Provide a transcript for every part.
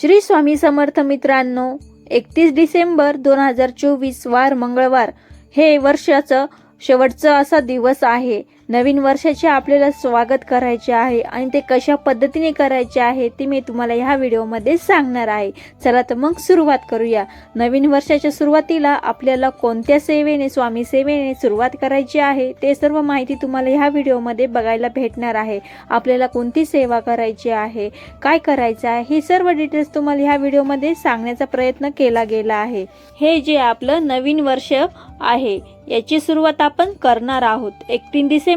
श्री स्वामी समर्थ मित्रांनो एकतीस डिसेंबर दोन हजार चोवीस वार मंगळवार. हे वर्षाचं शेवटचा असा दिवस आहे. नवीन वर्षाचे आपल्याला स्वागत करायचे आहे आणि ते कशा पद्धतीने करायचे आहे ते मी तुम्हाला ह्या व्हिडिओमध्ये सांगणार आहे. चला तर मग सुरुवात करूया. नवीन वर्षाच्या सुरुवातीला आपल्याला कोणत्या सेवेने स्वामी सेवेने सुरुवात करायची आहे ते सर्व माहिती तुम्हाला ह्या व्हिडिओमध्ये बघायला भेटणार आहे. आपल्याला कोणती सेवा करायची आहे काय करायचं आहे हे सर्व डिटेल्स तुम्हाला ह्या व्हिडिओमध्ये सांगण्याचा प्रयत्न केला गेला आहे. हे जे आपलं नवीन वर्ष आहे याची सुरुवात आपण करणार आहोत. एकतीस डिसेंबर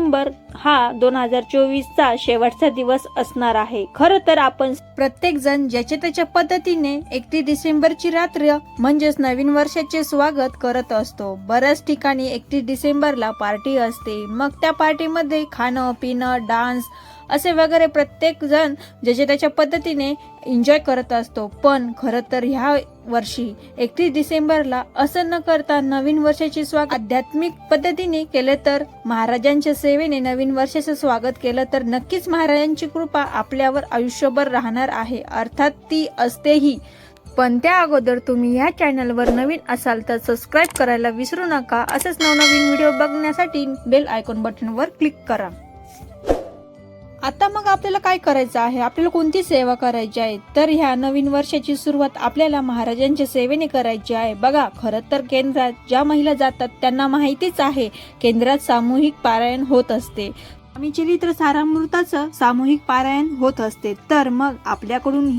हा दोन हजार चोवीसचा शेवटचा दिवस असणार आहे. खरं तर आपण प्रत्येक जण ज्याच्या त्याच्या पद्धतीने एकतीस डिसेंबरची रात्र म्हणजेच नवीन वर्षाचे स्वागत करत असतो. बऱ्याच ठिकाणी एकतीस डिसेंबरला पार्टी असते. मग त्या पार्टीमध्ये खाणं पिणं डान्स असे वगैरे प्रत्येक जण ज्याच्या त्याच्या पद्धतीने एन्जॉय करत असतो. पण खरं तर ह्या वर्षी एकतीस डिसेंबरला असं न करता नवीन वर्षाचे स्वागत आध्यात्मिक पद्धतीने केले तर महाराजांच्या सेवेने नवीन वर्षाचं स्वागत केलं तर नक्कीच महाराजांची कृपा आपल्यावर आयुष्यभर राहणार आहे. अर्थात ती असतेही. पण त्या अगोदर तुम्ही ह्या चॅनलवर नवीन असाल तर सबस्क्राईब करायला विसरू नका. असंच नवनवीन व्हिडिओ बघण्यासाठी बेल आयकॉन बटनवर क्लिक करा. आता मग आपल्याला काय करायचं आहे? आपल्याला कोणती सेवा करायची आहे? तर ह्या नवीन वर्षाची सुरुवात आपल्याला महाराजांच्या सेवेने करायची आहे. बघा खरं तर केंद्रात ज्या महिला जातात त्यांना माहितीच आहे केंद्रात सामूहिक पारायण होत असते. आम्ही चरित्र सारामृताचं सामूहिक पारायण होत असते. तर मग आपल्याकडून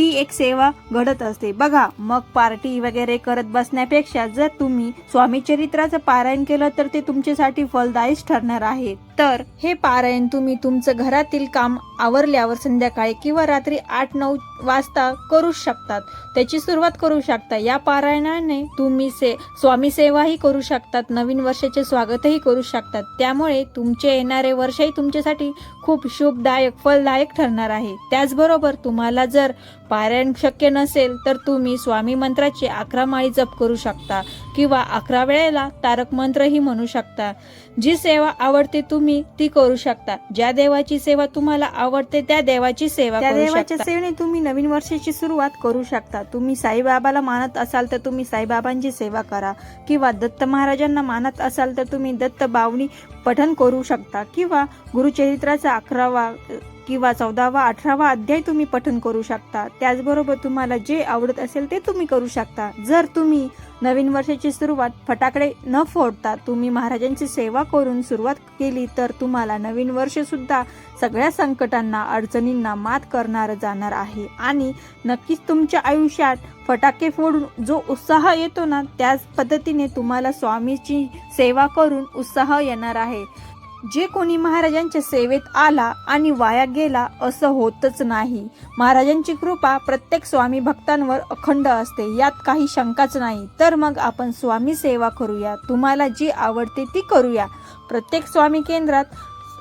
ती एक सेवा घडत असते. बघा मग पार्टी वगैरे करत बसण्यापेक्षा जर तुम्ही स्वामी चरित्राचं पारायण केलं तर ते तुमच्यासाठी फलदायी ठरणार आहे. तर हे पारायण तुम्ही तुमचं घरातील काम आवरल्यावर संध्याकाळी किंवा रात्री आठ नऊ वाजता करू शकतात. त्याची सुरुवात करू शकता. या पारायणाने तुम्ही से स्वामी सेवाही करू शकतात. नवीन वर्षाचे स्वागतही करू शकतात. त्यामुळे तुमचे येणारे वर्षही तुमच्यासाठी खूप शुभदायक फलदायक ठरणार आहे. त्याचबरोबर तुम्हाला जर पारायण शक्य नसेल तर तुम्ही स्वामी मंत्राचे अकरा माळी जप करू शकता किंवा अकरा वेळेला तारक मंत्रही म्हणू शकता. जी सेवा आवडते तुम्ही ती करू शकता. ज्या देवाची सेवा तुम्हाला आवडते त्या देवाची सेवा त्या देवाच्या सेवेने तुम्ही नवीन वर्षाची सुरुवात करू शकता. तुम्ही साईबाबाला मानत असाल तर तुम्ही साईबाबांची सेवा करा किंवा दत्त महाराजांना मानत असाल तर तुम्ही दत्त बावणी पठन करू शकता. किंवा गुरुचरित्राचा अकरावा किंवा चौदावा अठरावा अध्याय तुम्ही पठन करू शकता. त्याचबरोबर तुम्हाला जे आवडत असेल ते तुम्ही करू शकता. जर तुम्ही नवीन वर्षाची सुरुवात फटाकडे न फोडता तुम्ही महाराजांची सेवा करून सुरुवात केली तर तुम्हाला नवीन वर्ष सुद्धा सगळ्या संकटांना अडचणींना मात करणार जाणार आहे. आणि नक्कीच तुमच्या आयुष्यात फटाके फोडून जो उत्साह येतो ना त्याच पद्धतीने तुम्हाला स्वामीची सेवा करून उत्साह येणार आहे. जे कोणी महाराजांच्या सेवेत आला आणि वाया गेला असं होतच नाही. महाराजांची कृपा प्रत्येक स्वामी भक्तांवर अखंड असते यात काही शंकाच नाही. तर मग आपण स्वामी सेवा करूया. तुम्हाला जी आवडते ती करूया. प्रत्येक स्वामी केंद्रात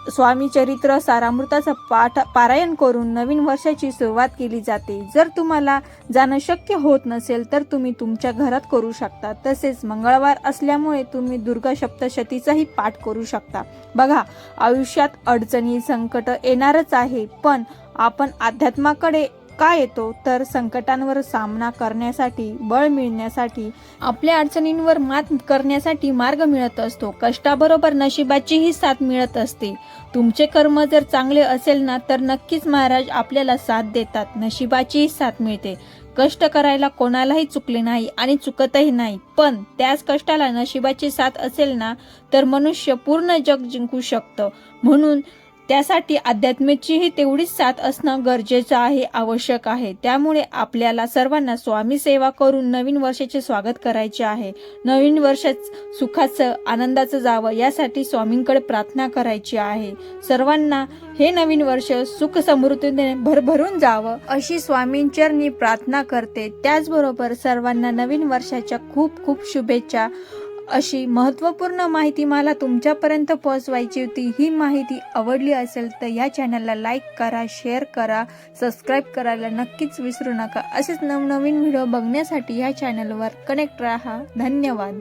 स्वामी चरित्र सारामृताचं पाठ पारायण करून नवीन वर्षाची सुरुवात केली जाते. जर तुम्हाला जाणं शक्य होत नसेल तर तुम्ही तुमच्या घरात करू शकता. तसेच मंगळवार असल्यामुळे तुम्ही दुर्गा सप्तशतीचाही पाठ करू शकता. बघा आयुष्यात अडचणी संकट येणारच आहे पण आपण अध्यात्माकडे का येतो तर संकटांवर सामना करण्यासाठी बळ मिळण्यासाठी आपल्या अडचणींवर मात करण्यासाठी मार्ग मिळत असतो. कष्टाबरोबर नशिबाचीही साथ मिळत असते. तुमचे कर्म जर चांगले असेल ना तर नक्कीच महाराज आपल्याला साथ देतात. नशिबाचीही साथ मिळते. कष्ट करायला कोणालाही चुकले नाही आणि चुकतही नाही. पण त्याच कष्टाला नशिबाची साथ असेल ना तर मनुष्य पूर्ण जग जिंकू शकतं. म्हणून त्यासाठी अध्यात्मेचीही तेवढीच साथ असणं गरजेचं आहे आवश्यक आहे. त्यामुळे आपल्याला सर्वांना स्वामी सेवा करून नवीन वर्षाचे स्वागत करायचे आहे. नवीन वर्षात सुखाचं आनंदाचं जावं यासाठी स्वामींकडे प्रार्थना करायची आहे. सर्वांना हे नवीन वर्ष सुख समृद्धीने भरभरून जावं. अशी स्वामींचरणी प्रार्थना करते. त्याचबरोबर सर्वांना नवीन वर्षाच्या खूप खूप शुभेच्छा. अशी महत्त्वपूर्ण माहिती मला तुमच्यापर्यंत पोहोचवायची होती. ही माहिती आवडली असेल तर या चॅनलला लाईक करा शेअर करा सबस्क्राईब करायला नक्कीच विसरू नका. असेच नवनवीन व्हिडिओ बघण्यासाठी या चॅनलवर कनेक्ट राहा. धन्यवाद.